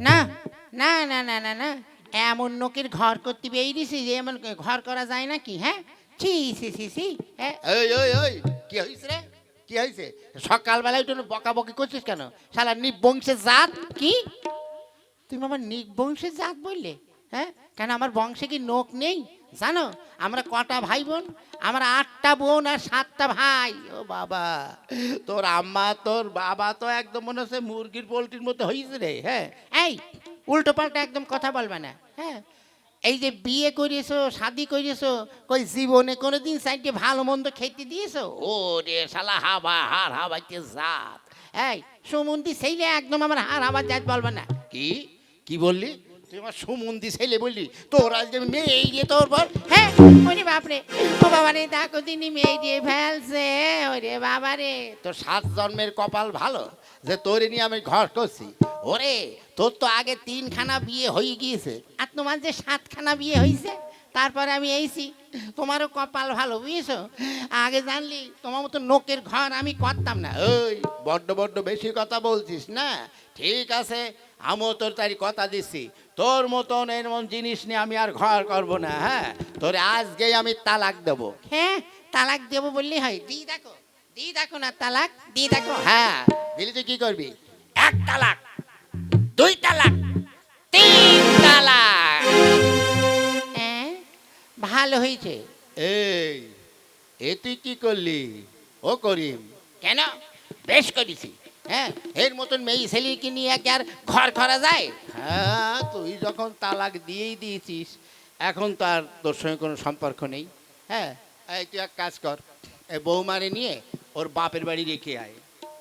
না না না না না না। এমন নোকের ঘর করতে দিছি যে এমন ঘর করা যায় না কি হ্যাঁ? ছি ছি ছি ছি হ্যাঁ? ওই ওই ওই কি হয়েছে রে? কি হয়েছে সকালবেলায় একটু বকাবকি করছিস কেন? শালা নিবংশের জাত, কি? তুমি আমার নিব বংশের জাত বললে হ্যাঁ? কেন আমার বংশে কি নোক নেই? জানো, আমরা কটা ভাই বোন আমরা আটটা বোন আর সাতটা ভাই। ও বাবা, তোর আম্মা, তোর বাবা তো একদম মনে হচ্ছে মুরগির পোলট্রির মতো হয়েছে রে হ্যাঁ? এই, উল্টো পাল্টা একদম কথা বলবে না হ্যাঁ? এই যে বিয়ে করিয়েছো, শাদি করিয়েছো, কই জীবনে কোনোদিন সাইডে ভালো মন্দ খেতে দিয়েছ? ও রে শালা, হাবা, হার হাবাইতে জাত। এই সুমন্দি সেইলে একদম আমার হার হাবার জাত বলবে না। কি? কি বললি? তুই আমার সুমন্দি ছেলে বললি? তোর আজ মেয়ে এই দিয়ে তোর হ্যাঁ ওরে বাপরে ও বাবা রে দেখো মেয়ে দিয়ে ফেলছে। ওরে বাবা রে তোর সাত জন্মের কপাল ভালো যে তোরে নিয়ে আমি ঘর করছি। ওরে তোর তো আগে তিনখানা বিয়ে হয়ে গিয়েছে। আর তোমার যে সাতখানা বিয়ে হয়েছে তারপরে আমি এইছি তোমারও কপাল ভালো বুঝেছ? আগে জানলি তোমার মতো নোকের ঘর আমি করতাম না। ওই বড্ড বড্ড বেশি কথা বলছিস না? ঠিক আছে আমিও তোর তারি কথা দিচ্ছি। তোর মতন এমন জিনিস নিয়ে আমি আর ঘর করব না হ্যাঁ? তোর আজকেই আমি তালাক দেবো। হ্যাঁ তালাক দেবো বললি হয়। দি দেখো দি দেখো না তালাক দি দেখো। হ্যাঁ দিলি তুই কি করবি? এক তালাক দুই তালাক ভালো হয়েছে। এই এ তুই কি করলি? ও করিম। কেন? বেশ করেছি। হ্যাঁ এর মতন মেয়ে ছেলেকে নিয়ে কি আর ঘর করা যায়? হ্যাঁ তুই যখন তালাক দিয়েই দিয়েছিস এখন তো আর তোর সঙ্গে কোনো সম্পর্ক নেই। হ্যাঁ এই তুই এক কাজ কর এই বৌমারে নিয়ে ওর বাপের বাড়ি রেখে আয়।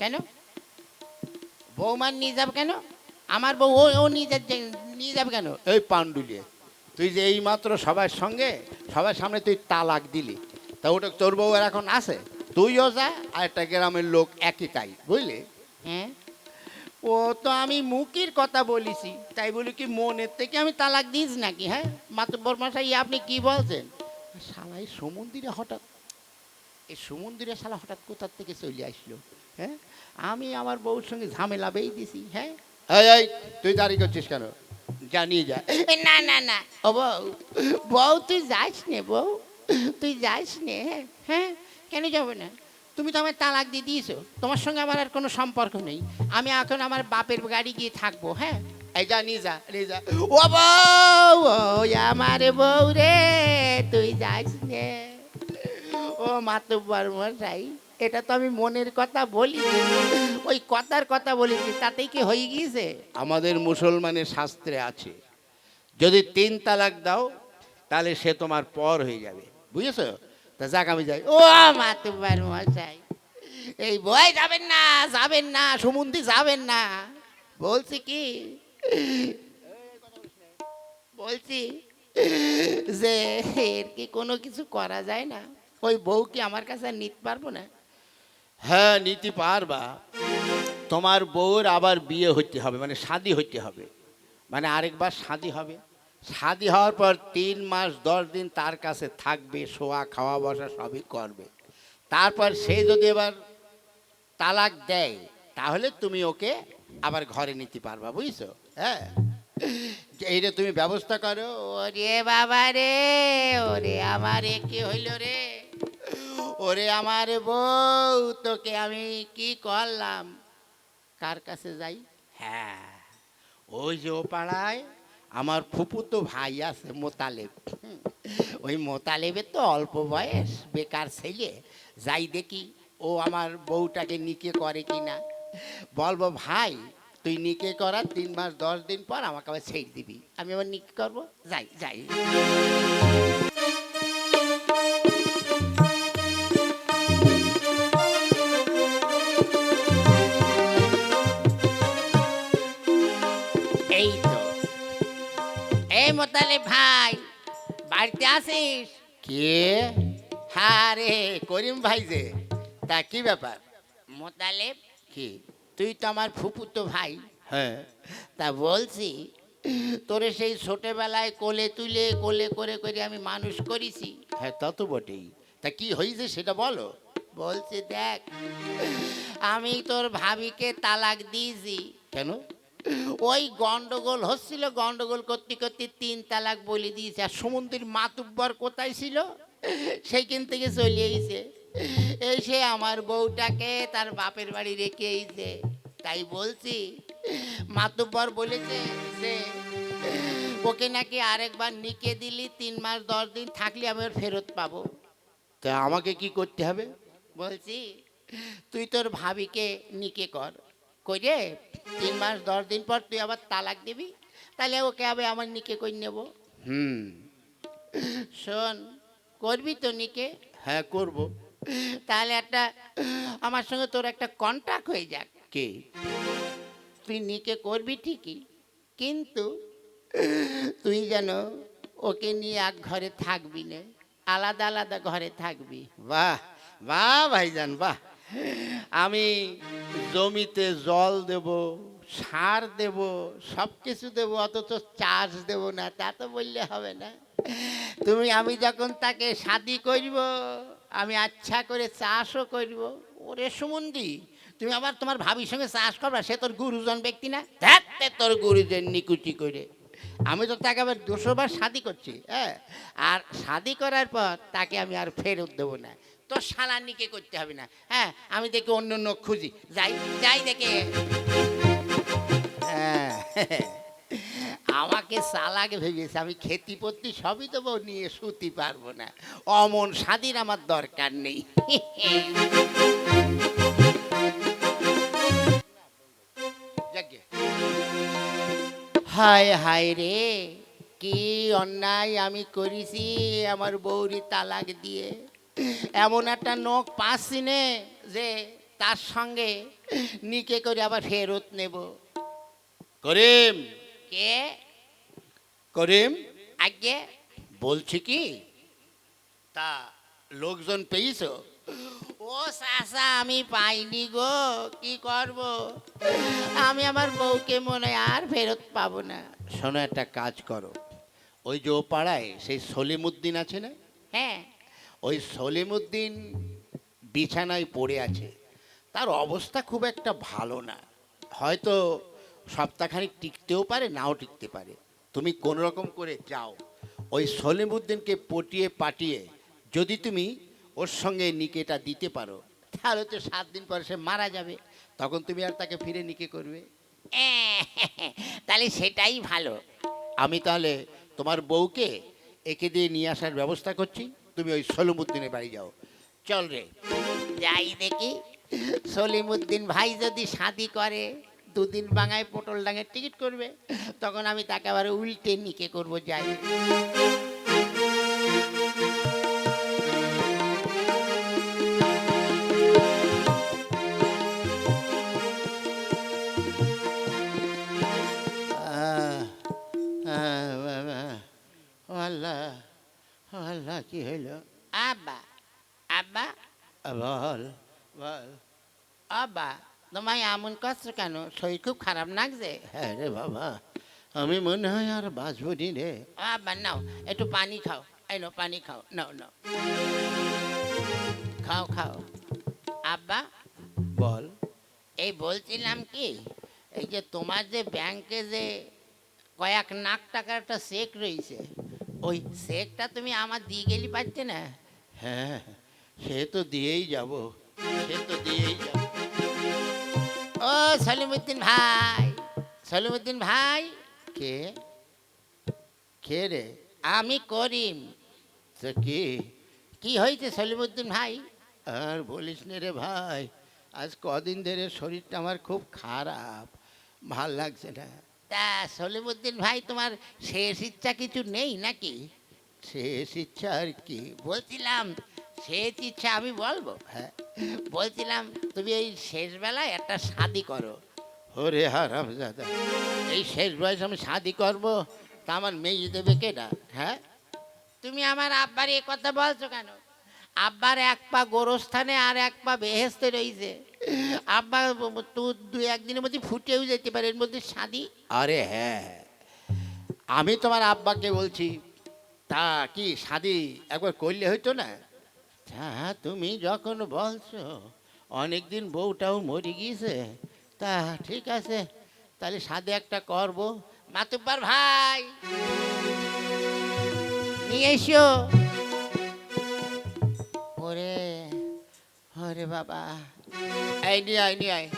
কেন? বৌমার নিয়ে যাবে কেন? আমার বউ ও নিয়ে নিয়ে যাবে কেন? এই পাণ্ডুলিয়ে তুই যে এই মাত্র সবার সঙ্গে সবার সামনে তুই তালাক দিলি। তা ওটা তোর বউ আর এখন আছে? তুইও যা, আর একটা গ্রামের লোক একই কাই বুঝলি? হ্যাঁ? ও তো আমি মুখের কথা বলেছি, তাই বলি কি মনের থেকে আমি তালাক দিস নাকি হ্যাঁ? মাতব্বর মশাই আপনি কি বলছেন? শালা, এই সমুদ্রে হঠাৎ এই সমুদ্রে শালা হঠাৎ কোথার থেকে চলে আসলো হ্যাঁ? আমি আমার বউর সঙ্গে ঝামেলা বেই দিছি হ্যাঁ তুই দাঁড়িয়ে করছিস কেন? জানিয়ে যা। না না না। ও বউ বউ তুই যাস নে বউ তুই যাস নে হ্যাঁ হ্যাঁ কেন যাবে না? তুমি তো আমার তালাক দিয়ে দিয়েছ। তোমার সঙ্গে আমার আর কোনো সম্পর্ক নেই। আমি এখন আমার বাপের গাড়ি গিয়ে থাকব হ্যাঁ? এই যা নিয়ে যা নিয়ে যা। ও বউ ও আমার বউ রে তুই যাস নে। ও মাতব্বর মশাই এটা তো আমি মনের কথা বলি। ওই কথার কথা বলেছি তাতেই কি হয়ে গিয়েছে? আমাদের মুসলমানের শাস্ত্রে আছে, যদি তিন তালাক দাও, তাহলে সে তোমার পর হয়ে যাবে। বুঝেছ? তা যাক, আমি যাই। ও মাতুবার মশাই, এই বয় যাবেন না যাবেন না সুমন্দি যাবেন না। বলছি কি, বলছি যে এর কি কোনো কিছু করা যায় না? ওই বউ কি আমার কাছে নিতে পারব না? হ্যাঁ নিতে পারবা। তোমার বউর আবার বিয়ে হইতে হবে মানে শাদি হইতে হবে। মানে আরেকবার শাদি হবে। শাদি হওয়ার পর তিন মাস, দশ দিন তার কাছে থাকবে, শোয়া, খাওয়া, বসা সবই করবে। তারপর সে যদি এবার তালাক দেয়, তাহলে তুমি ওকে আবার ঘরে নিতে পারবা, বুঝছ? হ্যাঁ। এইটা তুমি ব্যবস্থা করো। ওরে বাবা রে, ওরে আমার, কি হইল রে? ওরে আমার বউ, তোকে আমি কি করলাম? কার কাছে যাই? হ্যাঁ ওই যে ও পাড়ায় আমার ফুপুতো ভাই আছে মোতালেব। ওই মোতালেবের তো অল্প বয়স, বেকার ছেলে। যাই দেখি ও আমার বউটাকে নিকে করে কি না বলব, ভাই, তুই নিকে করার তিন মাস, দশ দিন পর আমাকে আবার ছেড়ে দিবি। আমি আবার নিকে করব? যাই যাই। মোতালে ভাই বাড়িতে আসিস কে? হ্যাঁ রে করিম ভাই যে। তা কি ব্যাপার? মোতালেব কি? তুই তো আমার ফুপুতো ভাই। হ্যাঁ। তা বলছি তোরে সেই ছোটবেলায় কোলে তুলে কোলে করে করে আমি মানুষ করেছি। হ্যাঁ তা তো বটেই। তা কি হয়েছে সেটা বলো। বলছে দেখ আমি তোর ভাবিকে তালাক দিয়েছি। কেন? ওই গন্ডগোল হচ্ছিল, গন্ডগোল করতে করতে তিন তালাক বলে দিয়েছে। আর সমুদ্রের মাতুব্বর কোথায় ছিল? সেইখান থেকে চলে এসে এসে আমার বউটাকে তার বাপের বাড়ি রেখে এসে, তাই বলছি, মাতুব্বর বলেছে যে, ওকে নাকি আরেকবার নিকে দিলি, তিন মাস, দশ দিন থাকলে আমি ওর ফেরত পাবো। তা আমাকে কি করতে হবে? বলছি, তুই তোর ভাবিকে নিকে কর। করে তিন মাস দশ দিন পর তুই আবার তালাক দিবি? তাহলে ওকে আবার আমার নিকে করে নেব? হুম। শোন করবি তো নিকে? হ্যাঁ করব। তাহলে একটা আমার সঙ্গে তোর একটা কন্ট্যাক্ট হয়ে যাক। কে? তুই নিকে করবি ঠিকই কিন্তু তুই যেন ওকে নিয়ে এক ঘরে থাকবি না আলাদা আলাদা ঘরে থাকবি। বাহ বাহ ভাইজান বাহ। আমি জমিতে জল দেব, সার দেব সব কিছু দেবো, অথচ চাষ দেব না, তা তো বললে হবে না। তুমি, আমি যখন তাকে শাদি করব, আমি আচ্ছা করে চাষও করব, ওরে সুমন্দি, তুমি আবার তোমার ভাবির সঙ্গে চাষ করবা, সে তোর গুরুজন ব্যক্তি না? ধ্যাতে তোর গুরুজন নিকুচি করে। আমি তো তাকে আবার দুশোবার শাদি করছি হ্যাঁ? আর শাদি করার পর তাকে আমি আর ফেরত দেবো না। তোর সালানিকে করতে হবে না? হ্যাঁ আমি দেখি অন্য অন্য খুঁজি। যাই যাই দেখে। হ্যাঁ, আমাকে সালাকে ভেবেছে আমি খেতি পত্তি সবই তো বউ নিয়ে শুতে পারব না। অমন স্বাধীন আমার দরকার নেই। হায় হায় রে কি অন্যায় আমি করেছি আমার বৌরি তালাক দিয়ে। এমন একটা নখ পাচ্ছি নে যে তার সঙ্গে নিকে করে আবার ফেরত নেব। করিম। কে? করিম? আগে বলছি কি? তা লোকজন পেয়েছ? ও চাষা আমি পাইনি গো কি করব? আমি আমার বউকে মনে হয় আর ফেরত পাবো না। শোনো একটা কাজ করো। ওই যে ও পাড়ায় সেই সলিমুদ্দিন আছে না? হ্যাঁ। ওই সলিমুদ্দিন বিছানায় পড়ে আছে। তার অবস্থা খুব একটা ভালো না। হয়তো সপ্তাহখানিক টিকতেও পারে নাও টিকতে পারে। তুমি কোন রকম করে যাও। ওই সলিমুদ্দিনকে পটিয়ে পাটিয়ে যদি তুমি ওর সঙ্গে নিকেটা দিতে পারো তাহলে তো সাত দিন পরে সে মারা যাবে। তখন তুমি আর তাকে ফিরে নিকে করবে। তাহলে সেটাই ভালো। আমি তাহলে তোমার বউকে একে দিয়ে নিয়ে আসার ব্যবস্থা করছি। তুমি ওই সলিমুদ্দিনের বাড়ি যাও। চল রে। যাই দেখি। সলিমুদ্দিন ভাই যদি শাদি করে, দুদিন বাঙায় পটল ডাঙের টিকিট করবে, তখন আমি তাকে আবার উল্টে নিকে করব, যাই। বল বল। আব্বা তোমায় এমন করছ কেন? শরীর খুব খারাপ লাগছে। হ্যাঁ রে বাবা আমি মনে হয় আর বাঁচব নি রে। আব্বা নাও একটু পানি খাও। এই নাও পানি খাও নাও নাও। খাও খাও। আব্বা বল। এই বলছিলাম কি এই যে তোমার যে ব্যাংকে যে কয়েক লাখ টাকার একটা চেক রয়েছে ওই চেকটা তুমি আমার দিয়ে গেলি পারছে না? হ্যাঁ সে তো দিয়েই যাব, সে তো দিয়েই যাব। ও সলিমুদ্দিন ভাই সলিমুদ্দিন ভাই। কে? কে রে? আমি করিম। তো কি? কি হয়েছে সলিমুদ্দিন ভাই? আর বলিস নে রে ভাই, আজ কদিন ধরে শরীরটা আমার খুব খারাপ, ভালো লাগছে না। তা সলিমুদ্দিন ভাই, তোমার শেষ ইচ্ছা কিছু নেই নাকি? শেষ ইচ্ছা আর কি। বলছিলাম শেষ ইচ্ছা আমি বলব। হ্যাঁ। বলছিলাম তুমি এই শেষ বেলায় একটা শাদি করো। ওরে হারাম দাদা এই শেষ বয়স আমি শাদি করব তা আমার মেয়ে দেবে কেনা হ্যাঁ। তুমি আমার আব্বার এ কথা বলছো কেন? আব্বার এক পা গোরস্থানে আর এক পা বেহেস্তে রয়েছে আব্বা তো দু একদিনের মধ্যে ফুটেও যেতে পারে এর মধ্যে শাদি। আরে হ্যাঁ। আমি তোমার আব্বাকে বলছি তা কি শাদি একবার করলে হইতো না? হ্যাঁ তুমি যখন বলছো অনেক দিন বউটাও মরে গিয়েছে, তা ঠিক আছে, তাহলে সাদে একটা করব। মাতুব্বার ভাই! নিয়ে এসো। ওরে ওরে বাবা। এই নিয়ে আয় নিয়ে আয়।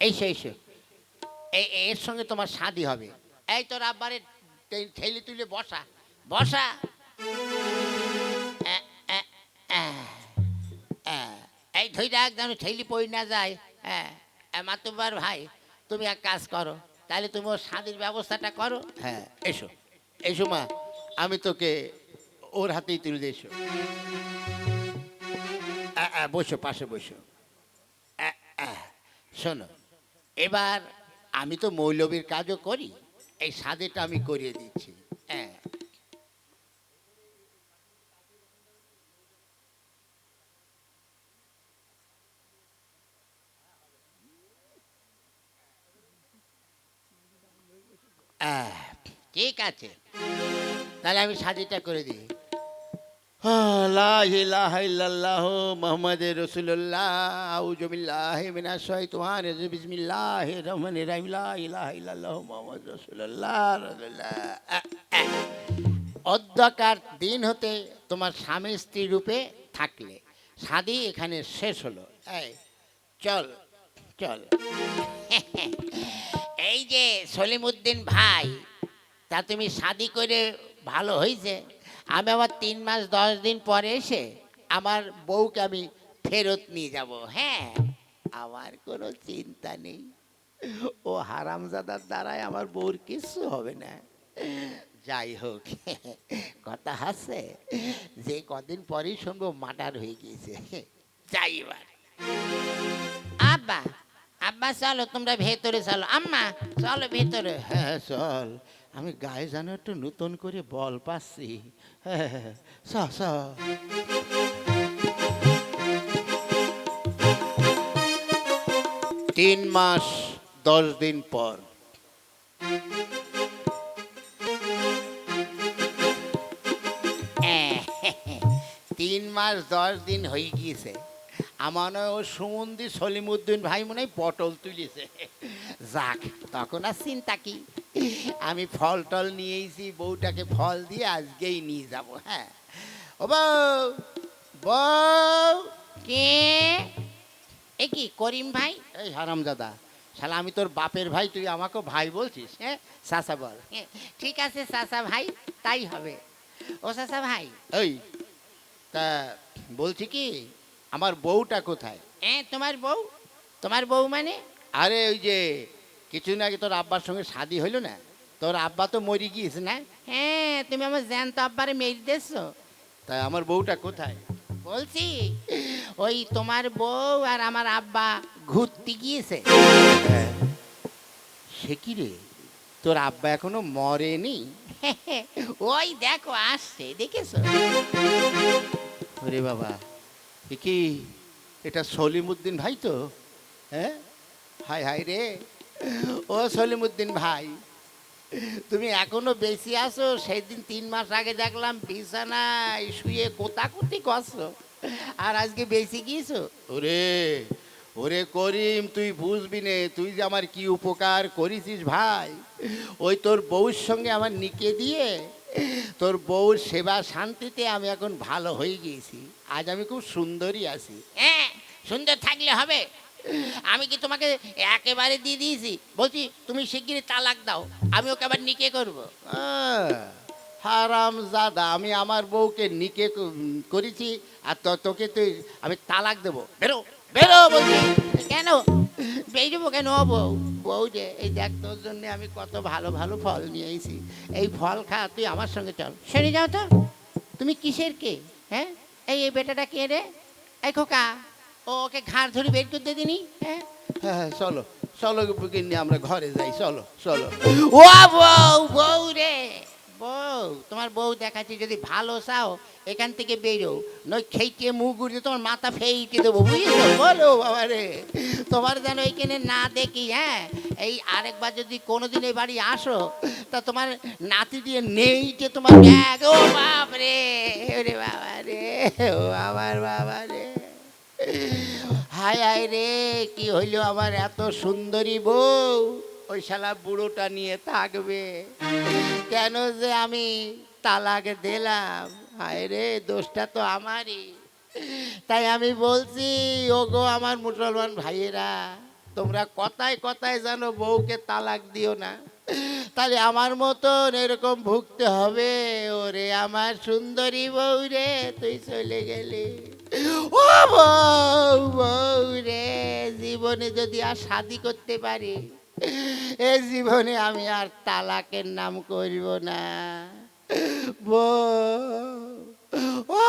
এইসো এইসো এই এর সঙ্গে তোমার শাদি হবে। এই তোর আব্বারে ঠেলে তুলে বসা। বসা। এই ধৈর্য একদম ঠেলি পড়ি না যায়। হ্যাঁ মাতুবার ভাই তুমি এক কাজ করো তাহলে তুমি ওর শাদির ব্যবস্থাটা করো। হ্যাঁ এসো এসো মা আমি তোকে ওর হাতেই তুলে দিয়ে এসো। আ, আ, বসো পাশে বসো। শোনো এবার আমি তো মৌলবীর কাজও করি। এই সাদেটা আমি করিয়ে দিচ্ছি। হ্যাঁ। আহ, ঠিক আছে। তাহলে আমি শাদিটা করে দিই। লা ইলাহা ইল্লাল্লাহ মুহাম্মদ রাসূলুল্লাহ, আউযু বিল্লাহি মিনাশ শাইতানির রাজিম, বিসমিল্লাহির রহমানির রহিম, লা ইলাহা আহ। অধ্যকার দিন হতে তোমার স্বামী স্ত্রী রূপে থাকলে, শাদি এখানে শেষ হলো। চল চল। এই যে সলিমুদ্দিন ভাই, তা তুমি শাদি করে ভালো হয়েছে আমি আবার তিন মাস, দশ দিন পরে এসে আমার বউকে আমি ফেরত নিয়ে যাব। হ্যাঁ আমার কোনো চিন্তা নেই। ও হারামজাদার দ্বারাই আমার বউর কিছু হবে না। যাই হোক, কথা আছে। যে কদিন পরেই শুনব মাটার হয়ে গিয়েছে। যাই এবার। আব্বা আব্বা চলো তোমরা ভেতরে চলো। আম্মা চলো ভেতরে। হ্যাঁ চল। আমি গায়ে যেন একটু নতুন করে বল পাচ্ছি। হ্যাঁ চ চ। তিন মাস দশ দিন পর। তিন মাস দশ দিন হয়ে গিয়েছে। আমার ও সুমন্দি সলিমুদ্দিন ভাই মনে পটল তুলেছে। যাক তখন আর চিন্তা কি? আমি ফল টল নিয়েছি বউটাকে ফল দিয়ে আজকেই নিয়ে যাব হ্যাঁ। ও বউ বউ। কে? এ কি করিম ভাই? এই হারামজাদা শালা আমি তোর বাপের ভাই তুই আমাকে ভাই বলছিস হ্যাঁ? সাসা বল। হ্যাঁ, ঠিক আছে সাসা ভাই তাই হবে। ও সাসা ভাই। ওই তা বলছি কি আমার বউটা কোথায়? হ্যাঁ তোমার বউ? তোমার বউ মানে? আরে ওই যে কিছুদিন আগে তোর আব্বার সঙ্গে শাদি হইল না? তোর আব্বা তো মরি গিয়েছে না? হ্যাঁ তুমি আমার জ্যান্ত আব্বারে মেরে দিয়েছ। তাই আমার বউটা কোথায়? বলছি ওই তোমার বউ আর আমার আব্বা ঘুরতে গিয়েছে। সে কি রে? তোর আব্বা এখনও মরেনি? ওই দেখো আসছে দেখেছ? ওরে বাবা। কি? এটা সলিমুদ্দিন ভাই তো? হ্যাঁ? হাই হাই রে। ও সলিমুদ্দিন ভাই, তুমি এখনও বেশি আছো? সেই দিন তিন মাস আগে দেখলাম বিছানায় শুয়ে কোতাকুতি করছ। আর আজকে বেশি গিয়েছো? ওরে ওরে করিম, তুই বুঝবি নে, তুই যে আমার কি উপকার করেছিস ভাই? ওই তোর বউর সঙ্গে আমার নিকে দিয়ে তোর বউর সেবা শান্তিতে আমি এখন ভালো হয়ে গিয়েছি। আজ আমি খুব সুন্দরী আছি। হ্যাঁ সুন্দর থাকলে হবে। আমি কি তোমাকে একেবারে দিয়ে দিয়েছি? বলছি তুমি শিগগিরই তালাক দাও। আমি ওকে আবার নিকে করব। হারাম জাদা আমি আমার বউকে নিকে করেছি আর তো- তোকে তুই আমি তালাক দেবো। বেরো বেরো বলছি। কেন? বেরোবো কেন বউ? বউ যে এই দেখ তোর জন্য আমি কত ভালো ভালো ফল নিয়ে এসেছি। এই ফল খা তুই আমার সঙ্গে চল। সরে যাও তো। তুমি কিসের কে? হ্যাঁ? এই এই বেটাটা কে রে? এই খোকা। ও ওকে ঘাড় ধরে বের করতে দিনি। হ্যাঁ। হ্যাঁ হ্যাঁ, চলো। চলো নিয়ে আমরা ঘরে যাই। চলো চলো। ও বউ বউ রে। বউ, তোমার বউ দেখাচ্ছি, যদি ভালো চাও, এখান থেকে বেরো। নই খেইটে মুখ ঘুরিয়ে তোমার মাথা ফেইটে দেবো, বুঝেছ? বলো বাবা রে তোমার যেন এইখানে না দেখি হ্যাঁ? এই আরেকবার যদি কোনোদিন এই বাড়ি আসো, তা তোমার নাতি দিয়ে নেই যে তোমার ব্যাগ। ও বাপ রে ওরে বাবা রে ও আমার বাবা রে হায় হায় রে, কি হইল আমার এত সুন্দরী বউ? ওই শালা বুড়োটা নিয়ে থাকবে। কেন যে আমি তালাক দিলাম? হায় রে, দোষটা তো আমারই। তাই আমি বলছি, ওগো আমার মুসলমান ভাইয়েরা, তোমরা কথায় কথায় যেন বউকে তালাক দিও না। তাহলে আমার মতন এরকম ভুগতে হবে। ওরে আমার সুন্দরী বউ রে, তুই চলে গেলি। ও বউ বউ রে, জীবনে যদি আর শাদি করতে পারি এ জীবনে আমি আর তালাকের নাম করব না। ও ও